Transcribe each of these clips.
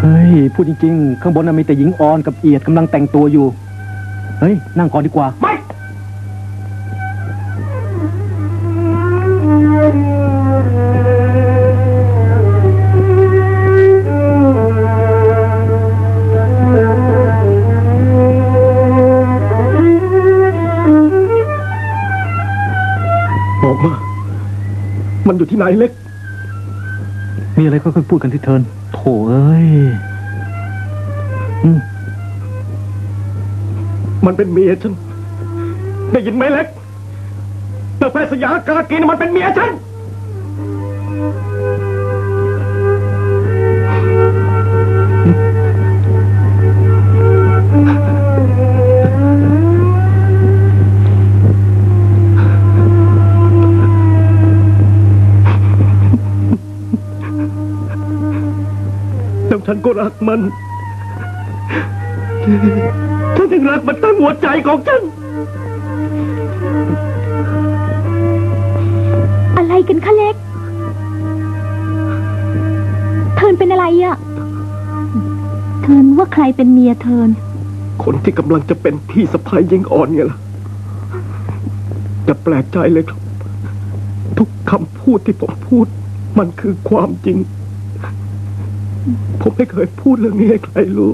เฮ้ยพูดจริงๆ ข้างบนน่ะมีแต่หญิงออนกับเอียดกำลังแต่งตัวอยู่ เฮ้ย นั่งก่อนดีกว่า ไม่บอกมา มันอยู่ที่ไหนเล็ก มีอะไรค่อยๆพูดกันที่เทินโถเอ้ยอืมมันเป็นเมียฉัน ได้ยินไหมเล็กเตอแพทย์สยากากีนมันเป็นเมียฉัน แล้วฉันก็รักมัน ฉันยังรักมันตั้งหัวใจของฉัน อะไรกันคะเล็กเทิร์นเป็นอะไรอะเทิร์นว่าใครเป็นเมียเทิร์นคนที่กำลังจะเป็นพี่สะพ้ายยิงอ่อนไงล่ะแต่แปลกใจเลยครับ ทุกคำพูดที่ผมพูด มันคือความจริง ผมไม่เคยพูดเรื่องนี้ให้ใครรู้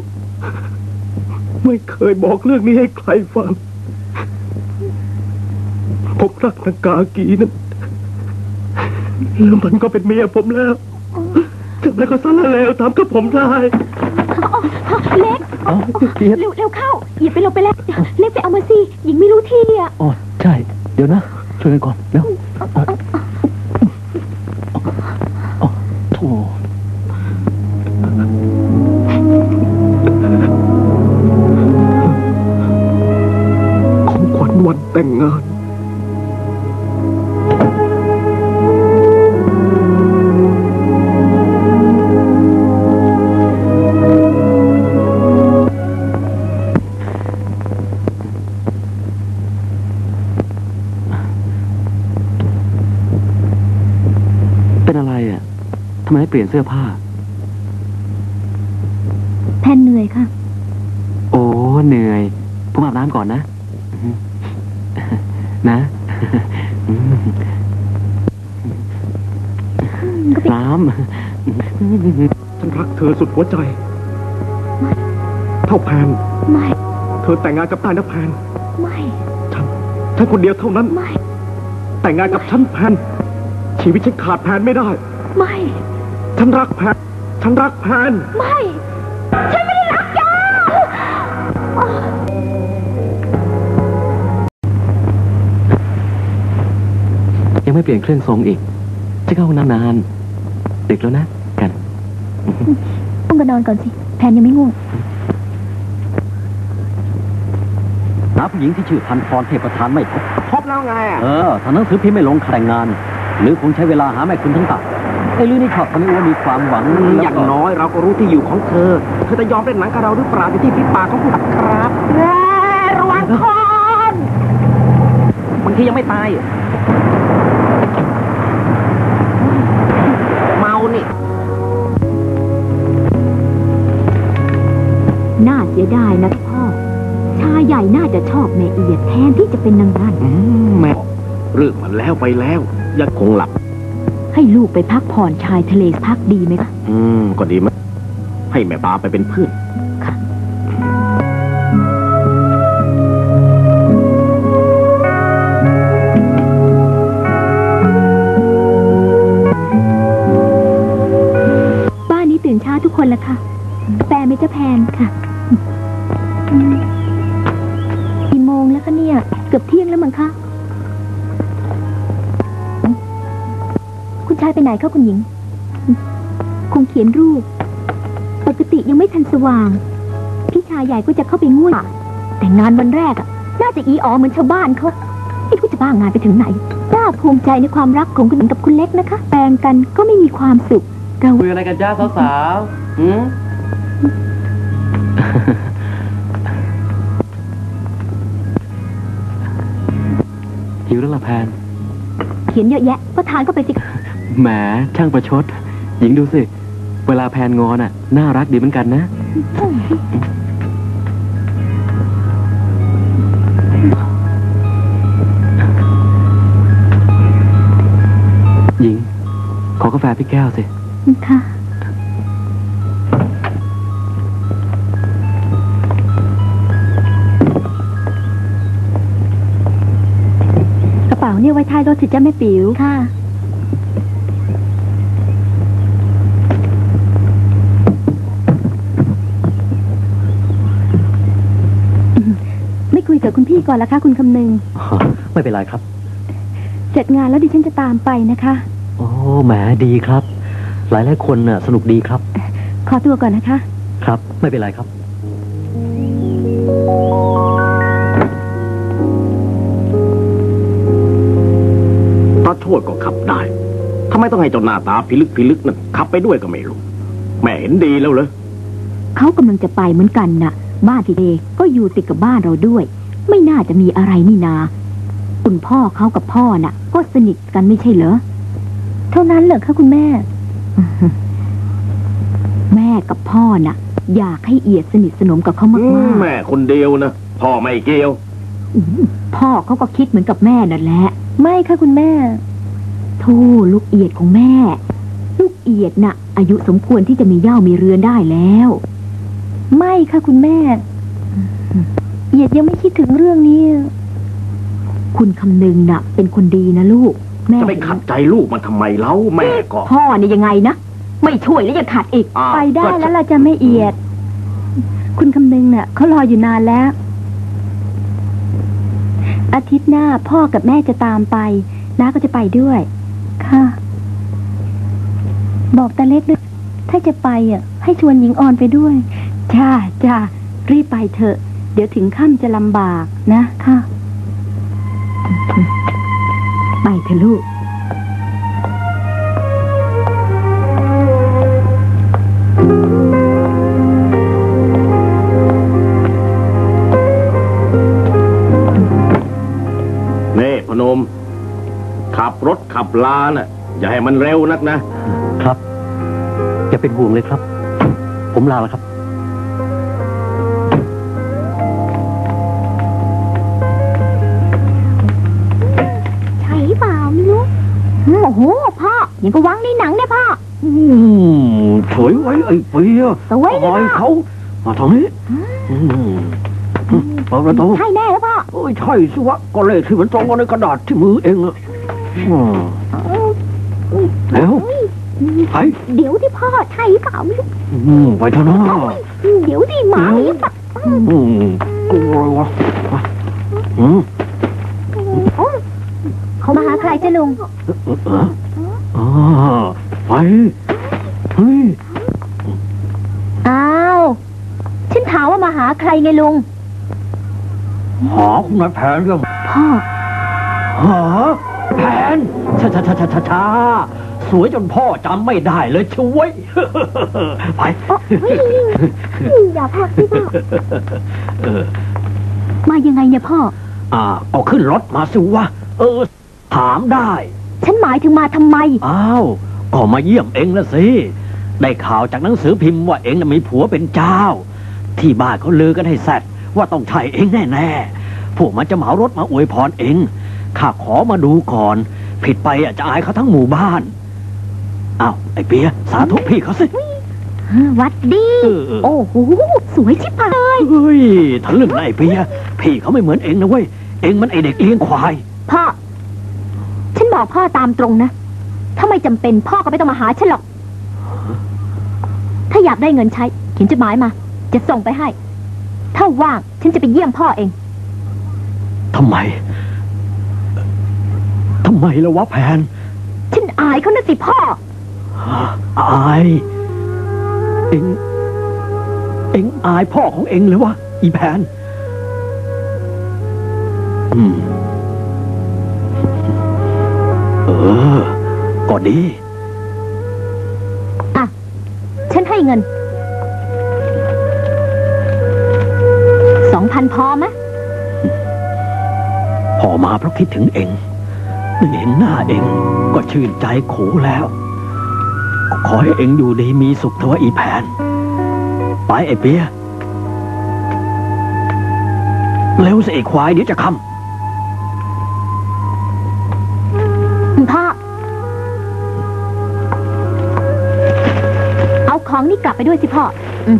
ไม่เคยบอกเรื่องนี้ให้ใครฟัง ผมรักนางกากีนั้นแล้วมันก็เป็นเมียผมแล้วทำไมก็สารเลวทำกับผมได้เล็กเอ้าเอียดเร็วเร็วเข้าหยิบไปลงไปแล้ว เล็กไปเอามาสิหญิงไม่รู้ที่อะอ๋อใช่ เดี๋ยวนะช่วยกันก่อนเร็ว ปลี่ยนเสื้อผ้า แพนเหนื่อยค่ะ โอ้ เหนื่อย ผมอาบน้ำก่อนนะ นะก็เป็นน้ฉันรักเธอสุดหัวใจ เท่าแพน ไม่ เธอแต่งงานกับนายนะแพน ไม่ ฉัน ฉันคนเดียวเท่านั้น ไม่ แต่งงานกับฉันแพน ชีวิตฉันขาดแพนไม่ได้ ไม่ ฉันรักแพนฉันรักแพนไม่ ฉันไม่ได้รักแกำยังไม่เปลี่ยนเครื่องทรงอีก จะเข้าห้องน้ำนาน ดึกแล้วนะ กันต้องก็นอนก่อนสิ แพนยังไม่ง่วงหาผู้หญิงที่ชื่อพันพรเทพประธานไม่พบพบแล้วไงอะ เออถ้าหนังสือพิมพ์ไม่ลงแต่งงาน หรือคงใช้เวลาหาแม่คุณทั้งตับ ไอ้ลือนี่ชอบทำให้อ้วนมีความหวังแล้วอย่างก็น้อยเราก็รู้ที่อยู่ของเธอ เธอจะยอมเล่นหนังกับเราหรือเปล่าอยู่ที่ฝีปากของคุณครับระวังคอนบางทียังไม่ตาย เมานี่ น่าเสียดายนะพ่อ ชายใหญ่น่าจะชอบแม่เอียดแทนที่จะเป็นนางนั่นอืมแม่เรื่องมันแล้วไปแล้วยังคงหลับ ให้ลูกไปพักผ่อนชายทะเลพักดีไหมคะอืม ก็ดีมั้ยให้แม่ปาไปเป็นเพื่อน บ้านนี้ตื่นเช้าทุกคนละค่ะ แปลไม่จะแพนค่ะอืมกี่โมงแล้วคะเนี่ย เกือบเที่ยงแล้วมั้งคะ ชายไปไหนคะคุณหญิง คงเขียนรูป ปกติยังไม่ทันสว่าง พี่ชายใหญ่ก็จะเข้าไปง่วยแต่งานวันแรกอะน่าจะอีอ๋อเหมือนชาวบ้านเขาไม่รู้จะบ้างานไปถึงไหนน่าภูมิใจในความรักของคุณหญิงกับคุณเล็กนะคะ แปลงกันก็ไม่มีความสุขเราคุยอะไรกันจ้าสาวๆหืมหิวแล้วล่ะแพน เขียนเยอะแยะ ก็ทานเข้าไปสิ แหมช่างประชด หญิงดูสิ เวลาแพนงอนอะ น่ารักดีเหมือนกันนะ หญิง ขอกาแฟพี่แก้วสิ ค่ะ กระเป๋าเนี่ยไว้ท้ายรถสิจ้าแม่ปิ๋วค่ะ กับคุณพี่ก่อนละคะคุณคำนึง ไม่เป็นไรครับ เสร็จงานแล้วดิฉันจะตามไปนะคะ โอ้แหมดีครับ หลายหลายๆคนน่ะสนุกดีครับ ขอตัวก่อนนะคะ ครับ ไม่เป็นไรครับ ตาโชดก็ขับได้ทำไมต้องให้เจ้าหน้าตาพิลึกพิลึกนั่นขับไปด้วยก็ไม่รู้ แม่เห็นดีแล้วเหรอเขากำลังจะไปเหมือนกันน่ะ บ้านที่เดก็อยู่ติดกับบ้านเราด้วย ไม่น่าจะมีอะไรนี่นา คุณพ่อเขากับพ่อน่ะ ก็สนิทกันไม่ใช่เหรอ เท่านั้นเหรอคะคุณแม่ แม่กับพ่อน่ะ อยากให้เอียดสนิทสนมกับเขาอืมามกแม่คนเดียวนะพ่อไม่เกี่ยว ๆอืมพ่อเขาก็คิดเหมือนกับแม่นั่นแหละไม่ค่ะคุณแม่ โธ่ลูกเอียดของแม่ ลูกเอียดน่ะ อายุสมควรที่จะมีเหย่ามีเรือนได้แล้ว ไม่ค่ะคุณแม่ เอียดยังไม่คิดถึงเรื่องนี้ คุณคำนึงน่ะ เป็นคนดีนะลูก แม่จะไปขัดใจลูกมันทำไมเล่าแม่ก็พ่อนี่ยังไงนะไม่ช่วยแล้วยังขัดอีกอ้าวไปได้ก็จะแล้วเราจะไม่เอียด คุณคำนึงน่ะเขารออยู่นานแล้ว อาทิตย์หน้าพ่อกับแม่จะตามไปน้าก็จะไปด้วย ค่ะ บอกตาเล็กด้วย ถ้าจะไปอะ ให้ชวนหญิงออนไปด้วย จ้าจ้ารีบไปเถอะ เดี๋ยวถึงค่ำจะลำบากนะค่ะ ไปเถอะลูก นี่พนม ขับรถขับลาน่ะ อย่าให้มันเร็วนักนะ ครับอย่าเป็นห่วงเลยครับ ผมลาแล้วครับ โอ้โหพ่อยังก็วังในหนังเนี่ยพ่อ อืมเฉยไว้ไอ้เปียสวยปล่อยเขามาทางนี้อืมเปิดประตูใช่แน่แล้วพ่อเอ้ยใช่สิวะก็เลขที่มันตรงกันในกระดาษที่มือเองอะอืม แล้วไปเดี๋ยวที่พ่อใช่เปล่าไม่รู้อืมไปเถอะนะเดี๋ยวที่หมาอีกอะอืมกลัวอะไรวะอืม เขามาหาใครจ้ะลุงเอออ่าไปเฮ้ยอ้าว ฉันถามว่ามาหาใครไงลุง หาคุณนายแผนยังพ่อ หาแผนช้าช้าช้าช้าช้าช้าสวยจนพ่อจำไม่ได้เลยช่วย ไปอย่าพักสิพ่อเออมายังไงเนี่ยพ่อ อ่าก็ขึ้นรถมาสิวะเออ ถามได้ ฉันหมายถึงมาทำไม อ้าว ก็มาเยี่ยมเองละสิ ได้ข่าวจากหนังสือพิมพ์ว่าเองน่ะมีผัวเป็นเจ้า ที่บ้านเขาลือกันให้แซดว่าต้องใช่เองแน่ๆ พวกมันจะเหมารถมาอวยพรเอง ข้าขอมาดูก่อน ผิดไปอะจะอายเขาทั้งหมู่บ้าน อ้าว ไอ้เปีย สาธุพี่เขาสิวัดดี เออเออ โอ้โห สวยชิบหายเลยเฮ้ยทะลึ่งนะไอ้เปีย พี่เขาไม่เหมือนเองนะเว้ย เองมันไอเด็กเลี้ยงควาย พ่อฉัน บอกพ่อตามตรงนะ ถ้าไม่จำเป็นพ่อก็ไม่ต้องมาหาฉันหรอก ถ้าอยากได้เงินใช้ เขียนจดหมายมา จะส่งไปให้ ถ้าว่างฉันจะไปเยี่ยมพ่อเอง ทำไม ทำไมล่ะวะแพนฉันอายเขานะสิพ่อ อายเอ็งเอ็งอายพ่อของเอ็งเลยวะอีแพนอืม ออก็ดี อะ ฉันให้เงิน สองพันพอไหมพอมาเพราะคิดถึงเองได้เห็นหน้าเองก็ชื่นใจโขแล้ว ขอให้เองอยู่ดีมีสุขเถอะว่าอีแผน ไปไอ้เปียเร็วสิไอ้ควายเดี๋ยวจะคำ นี่กลับไปด้วยสิพ่ออืม